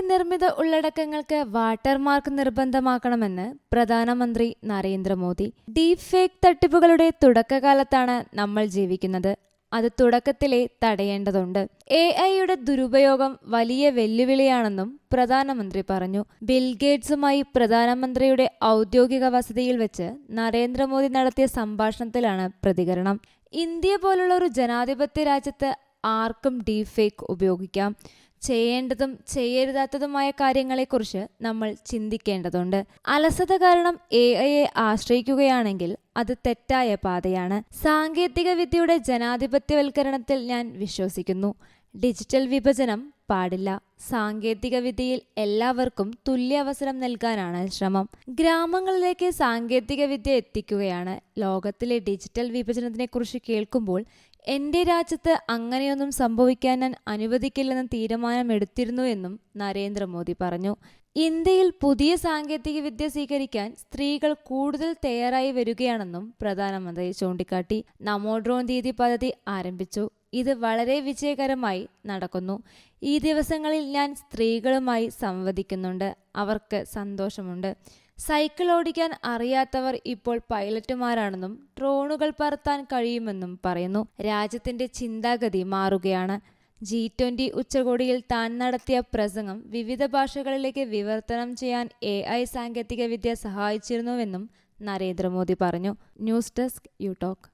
നിർമ്മിത ഉള്ളടക്കങ്ങൾക്ക് വാട്ടർമാർക്ക് നിർബന്ധമാക്കണമെന്ന് പ്രധാനമന്ത്രി നരേന്ദ്രമോദി. ഡീപ് ഫേക്ക് തട്ടിപ്പുകളുടെ തുടക്കകാലത്താണ് നമ്മൾ ജീവിക്കുന്നത്. അത് തുടക്കത്തിലെ തടയേണ്ടതുണ്ട്. എ ഐയുടെ ദുരുപയോഗം വലിയ വെല്ലുവിളിയാണെന്നും പ്രധാനമന്ത്രി പറഞ്ഞു. ബിൽഗേറ്റ്സുമായി പ്രധാനമന്ത്രിയുടെ ഔദ്യോഗിക വസതിയിൽ വെച്ച് നരേന്ദ്രമോദി നടത്തിയ സംഭാഷണത്തിലാണ് പ്രതികരണം. ഇന്ത്യ പോലുള്ള ഒരു ജനാധിപത്യ രാജ്യത്ത് ആർക്കും ഡീപ് ഫേക്ക് ഉപയോഗിക്കാം. ചെയ്യേണ്ടതും ചെയ്യരുതാത്തതുമായ കാര്യങ്ങളെക്കുറിച്ച് നമ്മൾ ചിന്തിക്കേണ്ടതുണ്ട്. അലസത കാരണം എ ഐയെ ആശ്രയിക്കുകയാണെങ്കിൽ അത് തെറ്റായ പാതയാണ്. സാങ്കേതിക വിദ്യയുടെ ജനാധിപത്യവൽക്കരണത്തിൽ ഞാൻ വിശ്വസിക്കുന്നു. ഡിജിറ്റൽ വിഭജനം പാടില്ല. സാങ്കേതിക വിദ്യയിൽ എല്ലാവർക്കും തുല്യ അവസരം നൽകാനാണ് ശ്രമം. ഗ്രാമങ്ങളിലേക്ക് സാങ്കേതിക വിദ്യ എത്തിക്കുകയാണ്. ലോകത്തിലെ ഡിജിറ്റൽ വിഭജനത്തിനെക്കുറിച്ച് കേൾക്കുമ്പോൾ എന്റെ രാജ്യത്ത് അങ്ങനെയൊന്നും സംഭവിക്കാൻ ഞാൻ അനുവദിക്കില്ലെന്ന തീരുമാനമെടുത്തിരുന്നു എന്നും നരേന്ദ്രമോദി പറഞ്ഞു. ഇന്ത്യയിൽ പുതിയ സാങ്കേതിക വിദ്യ സ്വീകരിക്കാൻ സ്ത്രീകൾ കൂടുതൽ തയ്യാറായി വരികയാണെന്നും പ്രധാനമന്ത്രി ചൂണ്ടിക്കാട്ടി. നമോ ഡ്രോൺ ദീദി പദ്ധതി ആരംഭിച്ചു. ഇത് വളരെ വിജയകരമായി നടക്കുന്നു. ഈ ദിവസങ്ങളിൽ ഞാൻ സ്ത്രീകളുമായി സംവദിക്കുന്നുണ്ട്. അവർക്ക് സന്തോഷമുണ്ട്. സൈക്കിൾ ഓടിക്കാൻ അറിയാത്തവർ ഇപ്പോൾ പൈലറ്റുമാരാണെന്നും ഡ്രോണുകൾ പറത്താൻ കഴിയുമെന്നും പറയുന്നു. രാജ്യത്തിന്റെ ചിന്താഗതി മാറുകയാണ്. ജി ട്വന്റി ഉച്ചകോടിയിൽ താൻ നടത്തിയ പ്രസംഗം വിവിധ ഭാഷകളിലേക്ക് വിവർത്തനം ചെയ്യാൻ എ ഐ സാങ്കേതിക വിദ്യ സഹായിച്ചിരുന്നുവെന്നും നരേന്ദ്രമോദി പറഞ്ഞു. News desk you talk